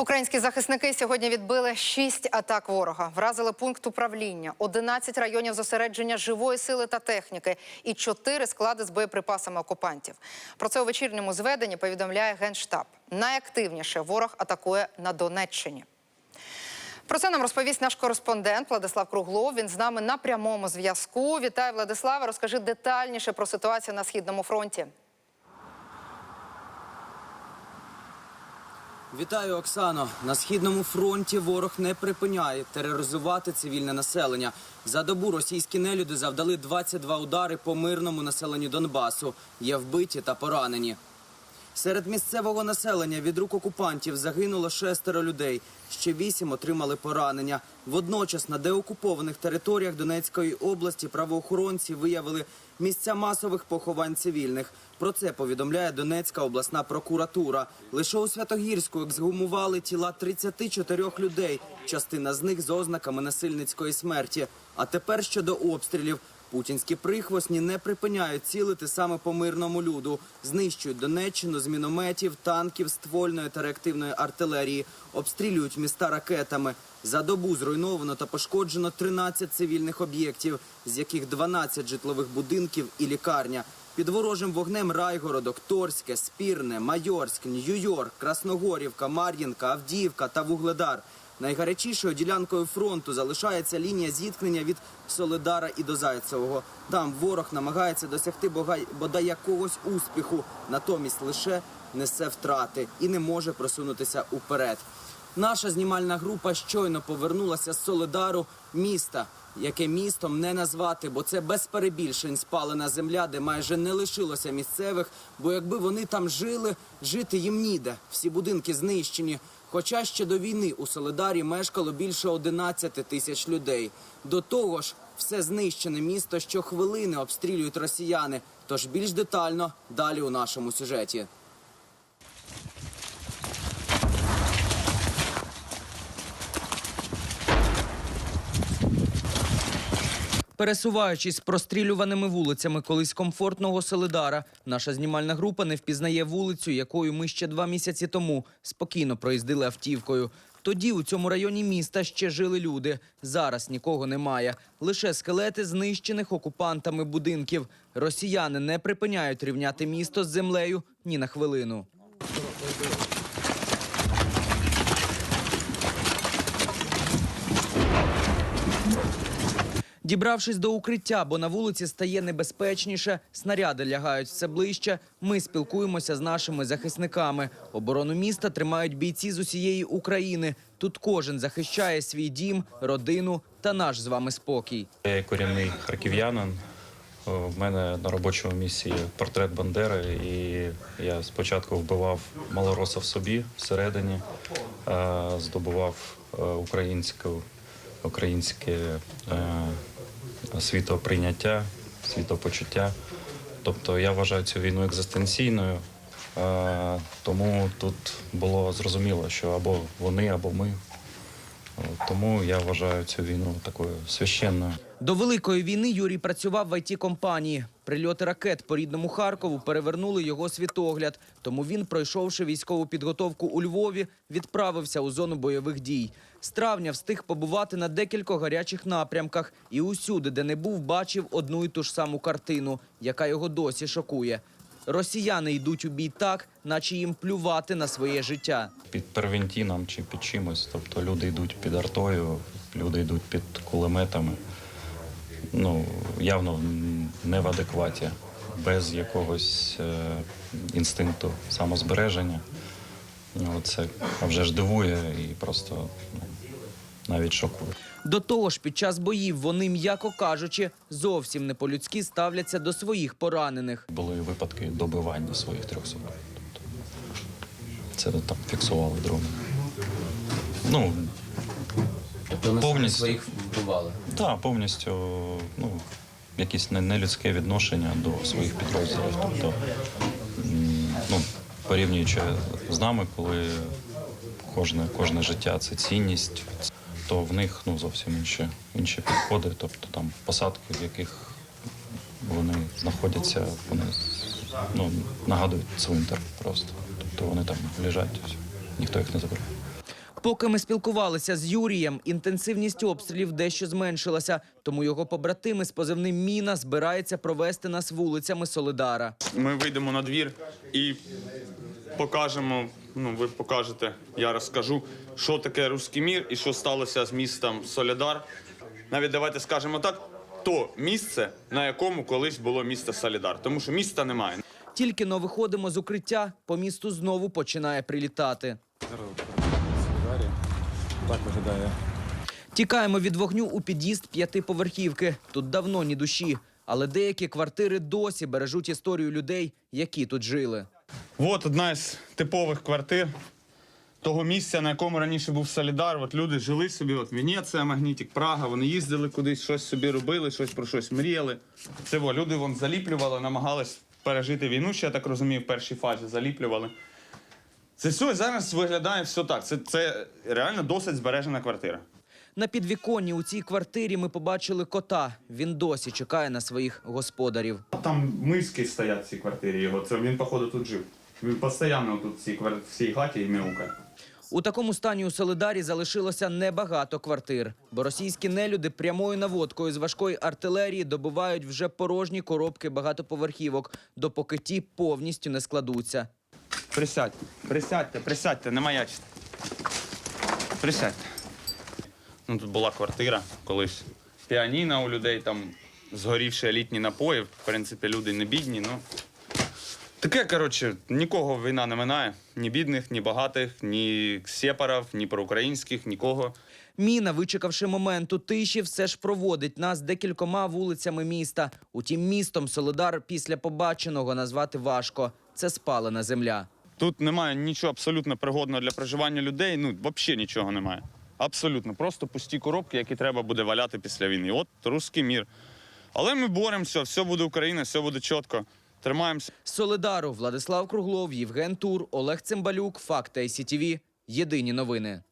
Українські захисники сьогодні відбили шість атак ворога, вразили пункт управління, 11 районів зосередження живої сили та техніки і 4 склади з боєприпасами окупантів. Про це у вечірньому зведенні повідомляє генштаб. Найактивніше ворог атакує на Донеччині. Про це нам розповість наш кореспондент Владислав Круглов. Він з нами на прямому зв'язку. Вітаю, Владиславе. Розкажи детальніше про ситуацію на східному фронті. Вітаю, Оксано. На східному фронті ворог не припиняє тероризувати цивільне населення. За добу російські нелюди завдали 22 удари по мирному населенню Донбасу. Є вбиті та поранені. Серед місцевого населення від рук окупантів загинуло шестеро людей. Ще вісім отримали поранення. Водночас на деокупованих територіях Донецької області правоохоронці виявили місця масових поховань цивільних. Про це повідомляє Донецька обласна прокуратура. Лише у Святогірську ексгумували тіла 34 людей. Частина з них з ознаками насильницької смерті. А тепер щодо обстрілів. Путінські прихвостні не припиняють цілити саме по мирному люду, знищують Донеччину з мінометів, танків, ствольної та реактивної артилерії, обстрілюють міста ракетами. За добу зруйновано та пошкоджено 13 цивільних об'єктів, з яких 12 житлових будинків і лікарня. Під ворожим вогнем Райгородок, Торське, Спірне, Майорськ, Нью-Йорк, Красногорівка, Мар'їнка, Авдіївка та Вугледар. Найгарячішою ділянкою фронту залишається лінія зіткнення від Солидара і до Зайцевого. Там ворог намагається досягти бодай якогось успіху, натомість лише несе втрати і не може просунутися уперед. Наша знімальна група щойно повернулася з Солидару міста, яке містом не назвати, бо це без перебільшень спалена земля, де майже не лишилося місцевих. Бо якби вони там жили, жити їм ніде. Всі будинки знищені. Хоча ще до війни у Солидарі мешкало більше 11 тисяч людей. До того ж, все знищене місто щохвилини обстрілюють росіяни. Тож більш детально далі у нашому сюжеті. Пересуваючись прострілюваними вулицями колись комфортного Солидара, наша знімальна група не впізнає вулицю, якою ми ще два місяці тому спокійно проїздили автівкою. Тоді у цьому районі міста ще жили люди. Зараз нікого немає. Лише скелети знищених окупантами будинків. Росіяни не припиняють рівняти місто з землею ні на хвилину. Дібравшись до укриття, бо на вулиці стає небезпечніше, снаряди лягають все ближче. Ми спілкуємося з нашими захисниками. Оборону міста тримають бійці з усієї України. Тут кожен захищає свій дім, родину та наш з вами спокій. Я корінний харків'янин. В мене на робочому місці портрет Бандери, і я спочатку вбивав малороса в собі всередині, е, здобував е, українську, українське е, світоприйняття, світопочуття. Тобто я вважаю цю війну екзистенційною, е, тому тут було зрозуміло, що або вони, або ми. Тому я вважаю цю війну такою священною. До великої війни Юрій працював в it компанії. Прильоти ракет по рідному Харкову перевернули його світогляд. Тому він, пройшовши військову підготовку у Львові, відправився у зону бойових дій. З травня встиг побувати на декількох гарячих напрямках і усюди, де не був, бачив одну і ту ж саму картину, яка його досі шокує. Росіяни йдуть у бій так, наче їм плювати на своє життя. Під первентіном чи під чимось. Тобто люди йдуть під артою, люди йдуть під кулеметами. Ну, явно не в адекваті, без якогось е, інстинкту самозбереження. Ну, Це вже ж дивує і просто ну, навіть шокує. До того ж, під час боїв вони, м'яко кажучи, зовсім не по-людськи ставляться до своїх поранених. Були випадки добивання своїх трьохсот. Тобто це там фіксували дрони. Ну, Тобто Повністю. своїх вбивали. Так, повністю ну, якесь нелюдське відношення до своїх підрозділів. Тобто, ну, порівнюючи з нами, коли кожне, кожне життя це цінність, то в них ну, зовсім інші, інші підходи. Тобто там посадки, в яких вони знаходяться, вони ну, нагадують цвинтар просто. Тобто вони там лежать, ніхто їх не забирає. Поки ми спілкувалися з Юрієм, інтенсивність обстрілів дещо зменшилася, тому його побратими з позивним Міна збирається провести нас вулицями Солидара. Ми вийдемо на двір і покажемо. Ну, ви покажете, я розкажу, що таке руський мір і що сталося з містом Солідар. Навіть давайте скажемо так: то місце, на якому колись було місто Солідар, тому що міста немає. Тільки но виходимо з укриття, по місту знову починає прилітати. Так виглядає. Тікаємо від вогню у під'їзд п'ятиповерхівки. Тут давно ні душі, але деякі квартири досі бережуть історію людей, які тут жили. От одна з типових квартир того місця, на якому раніше був Солідар. От люди жили собі, от Венеція, Магнітик, Прага. Вони їздили кудись, щось собі робили, щось про щось мріяли. Це во, люди вон заліплювали, намагались пережити війну, ще я так розумію, в першій фазі заліплювали. Це все зараз виглядає все так. Це, це реально досить збережена квартира. На підвіконні у цій квартирі ми побачили кота. Він досі чекає на своїх господарів. Там миски стоять в цій квартирі його. Це він, походу, тут жив. Він постійно тут в цій, квар- в цій хаті і мяукає. У такому стані у Солидарі залишилося небагато квартир, бо російські нелюди прямою наводкою з важкої артилерії добувають вже порожні коробки багатоповерхівок, допоки ті повністю не складуться. Присядьте, присядьте, присядьте, не маячте. Присядьте. Ну, тут була квартира колись. Піаніно у людей, там згорівші літні напої. В принципі, люди не бідні. Ну. Таке, коротше, нікого війна не минає. Ні бідних, ні багатих, ні сепарів, ні проукраїнських, нікого. Міна, вичекавши моменту тиші, все ж проводить нас декількома вулицями міста. Утім, містом Солидар після побаченого назвати важко. Це спалена земля. Тут немає нічого абсолютно пригодного для проживання людей. Ну, взагалі нічого немає. Абсолютно. Просто пусті коробки, які треба буде валяти після війни. От русський мір. Але ми боремося, все буде Україна, все буде чітко. Тримаємося. Солидару Владислав Круглов, Євген Тур, Олег Цимбалюк, Факт ICTV. Єдині новини.